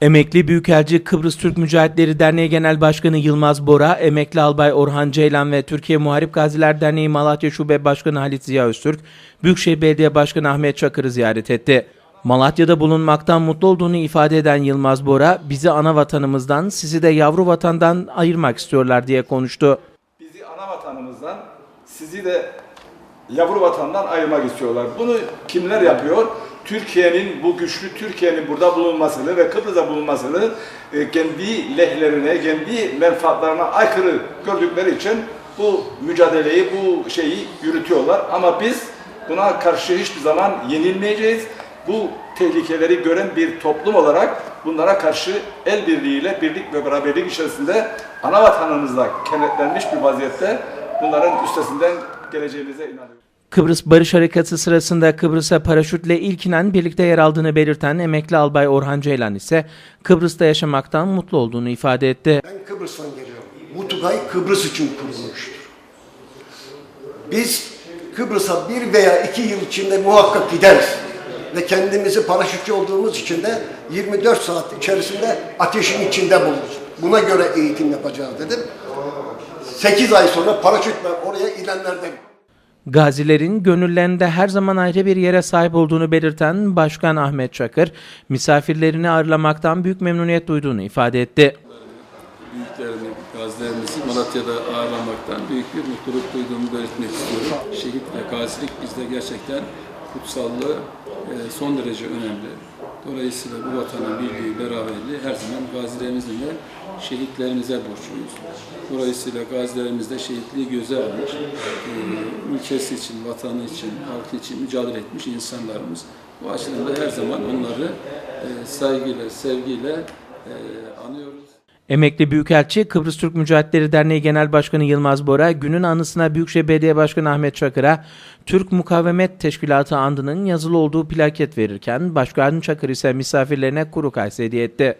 Emekli Büyükelçi Kıbrıs Türk Mücahitleri Derneği Genel Başkanı Yılmaz Bora, Emekli Albay Orhan Ceylan ve Türkiye Muharip Gaziler Derneği Malatya Şube Başkanı Halit Ziya Öztürk, Büyükşehir Belediye Başkanı Ahmet Çakır'ı ziyaret etti. Malatya'da bulunmaktan mutlu olduğunu ifade eden Yılmaz Bora, bizi ana vatanımızdan, sizi de yavru vatandan ayırmak istiyorlar diye konuştu. bizi ana vatanımızdan, sizi de yavru vatandan ayırmak istiyorlar. Bunu kimler yapıyor? Türkiye'nin bu güçlü Türkiye'nin burada bulunmasını ve Kıbrıs'ta bulunmasını e, kendi lehlerine, kendi menfaatlarına aykırı gördükleri için bu mücadeleyi, bu şeyi yürütüyorlar. Ama biz buna karşı hiçbir zaman yenilmeyeceğiz. Bu tehlikeleri gören bir toplum olarak bunlara karşı el birliğiyle, birlik ve beraberlik içerisinde ana vatanımızda kenetlenmiş bir vaziyette bunların üstesinden geleceğimize inanıyorum. Kıbrıs Barış Harekatı sırasında Kıbrıs'a paraşütle ilk inen birlikte yer aldığını belirten emekli albay Orhan Ceylan ise Kıbrıs'ta yaşamaktan mutlu olduğunu ifade etti. Ben Kıbrıs'tan geliyorum. Bu Tugay Kıbrıs için kurulmuştur. Biz Kıbrıs'a bir veya iki yıl içinde muhakkak gideriz. Ve kendimizi paraşütçü olduğumuz için de 24 saat içerisinde ateşin içinde buluruz. Buna göre eğitim yapacağız dedim. 8 ay sonra paraşütle oraya ilenlerden Gazilerin gönüllerinde her zaman ayrı bir yere sahip olduğunu belirten Başkan Ahmet Çakır, misafirlerini ağırlamaktan büyük memnuniyet duyduğunu ifade etti. büyüklerini, gazilerimizi Malatya'da ağırlamaktan büyük bir mutluluk duyduğumu belirtmek istiyorum. Şehit ve gazilik bizde gerçekten kutsallığı e, son derece önemli. Dolayısıyla bu vatanın birliği, beraberliği her zaman gazilerimizle de şehitlerimize borçluyuz. Dolayısıyla gazilerimiz de şehitliği göze almış, e, ülkesi için, vatanı için, halkı için mücadele etmiş insanlarımız. Bu açıdan da her zaman onları e, saygıyla, sevgiyle e, anıyoruz. Emekli Büyükelçi Kıbrıs Türk Mücahitleri Derneği Genel Başkanı Yılmaz Bora, günün anısına Büyükşehir Belediye Başkanı Ahmet Çakır'a Türk Mukavemet Teşkilatı andının yazılı olduğu plaket verirken Başkan Çakır ise misafirlerine kuru kayısı hediye etti.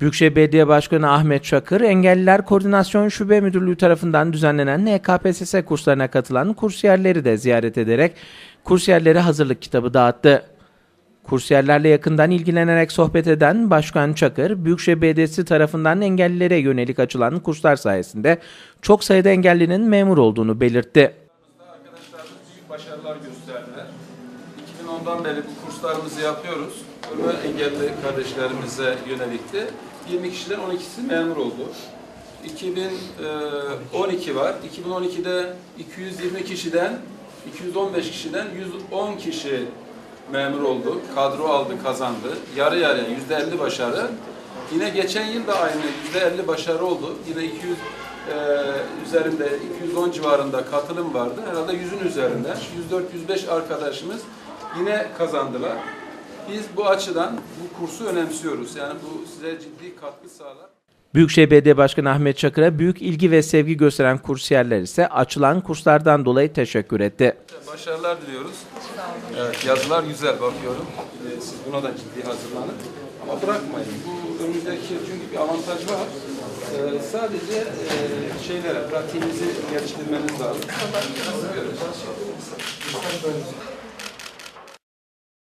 Büyükşehir Belediye Başkanı Ahmet Çakır, Engelliler Koordinasyon Şube Müdürlüğü tarafından düzenlenen NKPSS kurslarına katılan kursiyerleri de ziyaret ederek kursiyerlere hazırlık kitabı dağıttı. Kursiyerlerle yakından ilgilenerek sohbet eden Başkan Çakır, Büyükşehir Belediyesi tarafından engellilere yönelik açılan kurslar sayesinde çok sayıda engellinin memur olduğunu belirtti. Arkadaşlarımız büyük başarılar gösterdiler. 2010'dan beri bu kurslarımızı yapıyoruz. Görme engelli kardeşlerimize yönelikti. 20 kişiden 12'si memur oldu. 2012 var. 2012'de 220 kişiden 215 kişiden 110 kişi memur oldu. Kadro aldı, kazandı. Yarı yarıya yüzde 50 başarı. Yine geçen yıl da aynı yüzde 50 başarı oldu. Yine 200 e, üzerinde 210 civarında katılım vardı. Herhalde 100'ün üzerinde 104-105 arkadaşımız yine kazandılar. Biz bu açıdan bu kursu önemsiyoruz. Yani bu size ciddi katkı sağlar. Büyükşehir Belediye Başkanı Ahmet Çakır'a büyük ilgi ve sevgi gösteren kursiyerler ise açılan kurslardan dolayı teşekkür etti. Başarılar diliyoruz. Evet, yazılar güzel bakıyorum. Ee, Siz buna da ciddi hazırlanın. Ama bırakmayın. Bu önümüzdeki çünkü bir avantaj var. Ee, sadece e, şeylere, pratiğimizi geliştirmeniz lazım.